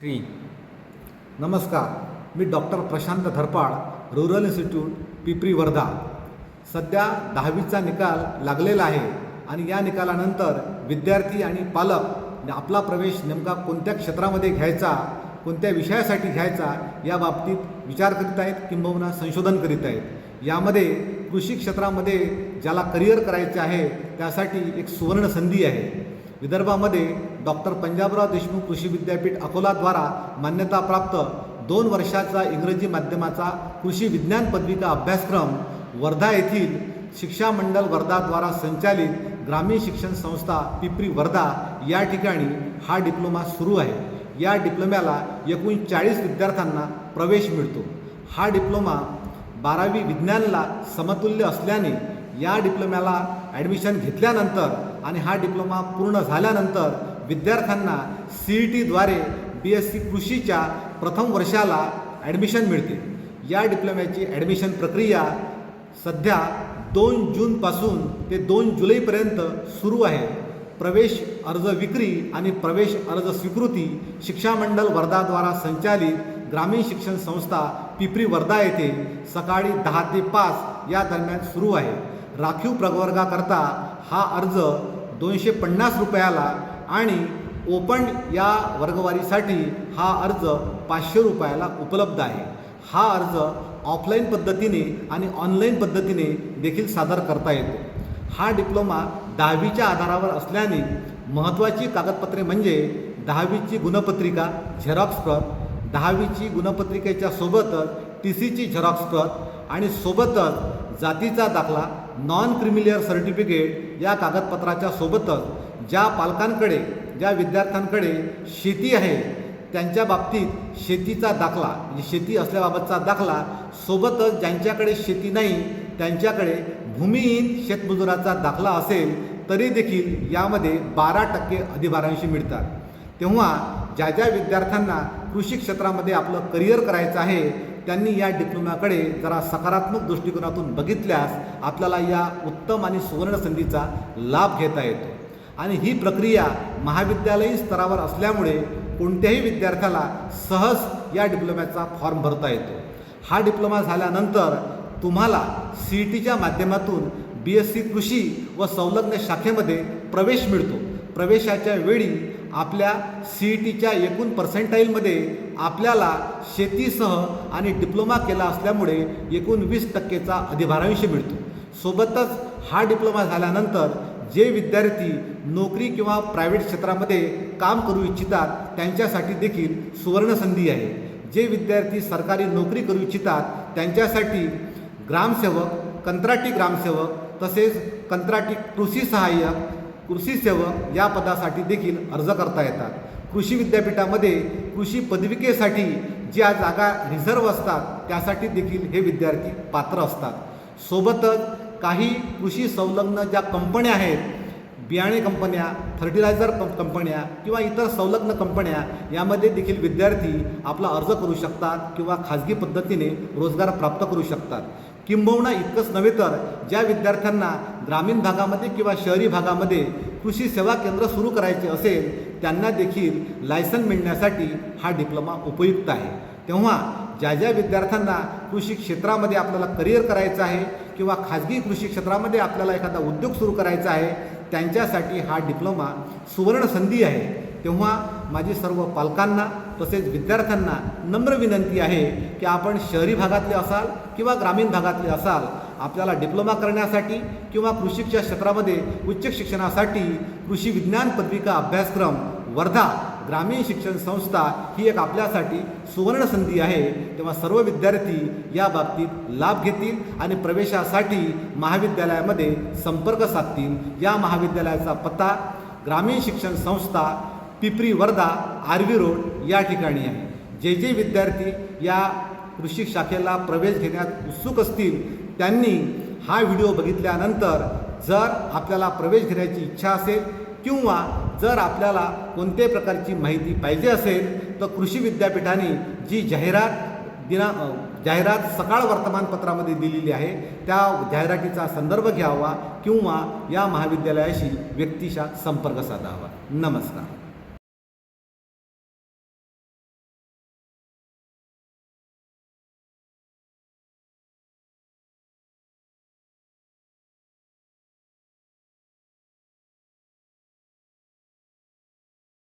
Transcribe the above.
Three. नमस्कार मी doctor Prashant Dharpad rural institute Pipri Wardha. सध्या दहावीचा निकाल लागलेला आहे आणि या निकालानंतर विद्यार्थी आणि पालक आपला प्रवेश नेमका कोणत्या क्षेत्रामध्ये घ्यायचा कोणत्या विषयासाठी घ्यायचा या बाबतीत विचार करीत आहेत किंबहुना संशोधन करीत आहेत. यामध्ये कृषी क्षेत्रामध्ये ज्याला करिअर करायचे आहे त्यासाठी एक सुवर्ण संधी आहे. विदर्भामध्ये डॉक्टर पंजाबराव देशमुख कृषी विद्यापीठ अकोलाद्वारा मान्यताप्राप्त दोन वर्षाचा इंग्रजी माध्यमाचा कृषी विज्ञान पदविका अभ्यासक्रम वर्धा येथील शिक्षा मंडल वर्धाद्वारा संचालित ग्रामीण शिक्षण संस्था पिपरी वर्धा या ठिकाणी हा डिप्लोमा सुरू आहे. या डिप्लोम्याला एकूण चाळीस विद्यार्थ्यांना प्रवेश मिळतो. हा डिप्लोमा बारावी विज्ञानला समतुल्य असल्याने या डिप्लोम्याला ॲडमिशन घेतल्यानंतर आणि हा डिप्लोमा पूर्ण झाल्यानंतर विद्यार्थ्यांना सी ई टीद्वारे बी एस सी कृषीच्या प्रथम वर्षाला ॲडमिशन मिळते. या डिप्लोम्याची ॲडमिशन प्रक्रिया सध्या दोन जूनपासून ते दोन जुलैपर्यंत सुरू आहे. प्रवेश अर्ज विक्री आणि प्रवेश अर्ज स्वीकृती शिक्षा मंडळ वर्धाद्वारा संचालित ग्रामीण शिक्षण संस्था पिपरी वर्धा येथे सकाळी दहा ते पाच या दरम्यान सुरू आहे. राखीव प्रवर्गाकरता हा अर्ज दोनशे पन्नास रुपयाला आणि ओपन या वर्गवारीसाठी हा अर्ज पाचशे रुपयाला उपलब्ध आहे. हा अर्ज ऑफलाईन पद्धतीने आणि ऑनलाईन पद्धतीने देखील सादर करता येतो. हा डिप्लोमा दहावीच्या आधारावर असल्याने महत्त्वाची कागदपत्रे म्हणजे दहावीची गुणपत्रिका झेरॉक्स प्रत दहावीची गुणपत्रिकेच्या सोबतच टी सीची झेरॉक्स प्रत आणि सोबतच जातीचा दाखला नॉन क्रिमिलियर सर्टिफिकेट या कागदपत्राच्या सोबतच ज्या पालकांकडे ज्या विद्यार्थ्यांकडे शेती आहे त्यांच्या बाबतीत शेतीचा दाखला म्हणजे शेती असल्याबाबतचा दाखला सोबतच ज्यांच्याकडे शेती नाही त्यांच्याकडे भूमिहीन शेतमजुराचा दाखला असेल तरी देखील यामध्ये बारा टक्के अधिभारांशी मिळतात. तेव्हा ज्या ज्या विद्यार्थ्यांना कृषी क्षेत्रामध्ये आपलं करिअर करायचं आहे त्यांनी या डिप्लोमाकडे जरा सकारात्मक दृष्टिकोनातून बघितल्यास आपल्याला या उत्तम आणि सुवर्ण संधीचा लाभ घेता येतो. आणि ही प्रक्रिया महाविद्यालयीन स्तरावर असल्यामुळे कोणत्याही विद्यार्थ्याला सहज या डिप्लोम्याचा फॉर्म भरता येतो. हा डिप्लोमा झाल्यानंतर तुम्हाला सी ई टीच्या माध्यमातून बी एस सी कृषी व संलग्न शाखेमध्ये प्रवेश मिळतो. प्रवेशाच्या वेळी आपल्या सी ई टीच्या एकूण पर्सेंटाईलमध्ये आपल्याला शेतीसह आणि डिप्लोमा केला असल्यामुळे एकूण वीस टक्केचा अधिभारांश मिळतो. सोबतच हा डिप्लोमा झाल्यानंतर जे विद्यार्थी नोकरी किंवा प्रायव्हेट क्षेत्रामध्ये काम करू इच्छितात त्यांच्यासाठी देखील सुवर्णसंधी आहे. जे विद्यार्थी सरकारी नोकरी करू इच्छितात त्यांच्यासाठी ग्रामसेवक कंत्राटी ग्रामसेवक तसेच कंत्राटी कृषी सहाय्यक कृषी सेवक या पदासाठी देखील अर्ज करता येतात. कृषी विद्यापीठामध्ये कृषी पदविकेसाठी ज्या जागा रिझर्व असतात त्यासाठी देखील हे विद्यार्थी पात्र असतात. सोबतच काही कृषी संलग्न ज्या कंपन्या आहेत बियाणे कंपन्या फर्टिलायझर कंप कंपन्या किंवा इतर संलग्न कंपन्या यामध्ये देखील विद्यार्थी आपला अर्ज करू शकतात किंवा खाजगी पद्धतीने रोजगार प्राप्त करू शकतात. किंबहुना इतकंच नव्हे तर ज्या विद्यार्थ्यांना ग्रामीण भागामध्ये किंवा शहरी भागामध्ये कृषी सेवा केंद्र सुरू करायचे असेल त्यांना देखील लायसन मिळण्यासाठी हा डिप्लोमा उपयुक्त आहे. तेव्हा ज्या ज्या विद्यार्थ्यांना कृषी क्षेत्रामध्ये आपल्याला करिअर करायचं आहे किंवा खाजगी कृषी क्षेत्रामध्ये आपल्याला एखादा उद्योग सुरू करायचा आहे त्यांच्यासाठी हा डिप्लोमा सुवर्ण संधी आहे. तेव्हा माझी सर्व पालकांना तसेच विद्यार्थ्यांना नम्र विनंती आहे की आपण शहरी भागातले असाल किंवा ग्रामीण भागातले असाल आपल्याला डिप्लोमा करण्यासाठी किंवा कृषीच्या क्षेत्रामध्ये उच्च शिक्षणासाठी कृषी विज्ञान पदविका अभ्यासक्रम वर्धा ग्रामीण शिक्षण संस्था ही एक आपल्यासाठी सुवर्ण संधी आहे. तेव्हा सर्व विद्यार्थी या बाबतीत लाभ घेतील आणि प्रवेशासाठी महाविद्यालयामध्ये संपर्क साधतील. या महाविद्यालयाचा पत्ता ग्रामीण शिक्षण संस्था पिपरी वर्धा आर्वी रोड या ठिकाणी आहे. जे जे विद्यार्थी या कृषी शाखेला प्रवेश घेण्यात उत्सुक असतील त्यांनी हा व्हिडिओ बघितल्यानंतर जर आपल्याला प्रवेश घेण्याची इच्छा असेल किंवा जर आपल्याला कोणत्याही प्रकारची माहिती पाहिजे असेल तर कृषी विद्यापीठाने जी जाहिरात दिना जाहिरात सकाळ वर्तमानपत्रामध्ये दिलेली आहे त्या जाहिरातीचा संदर्भ घ्यावा किंवा या महाविद्यालयाशी व्यक्तिशा संपर्क साधावा. नमस्कार.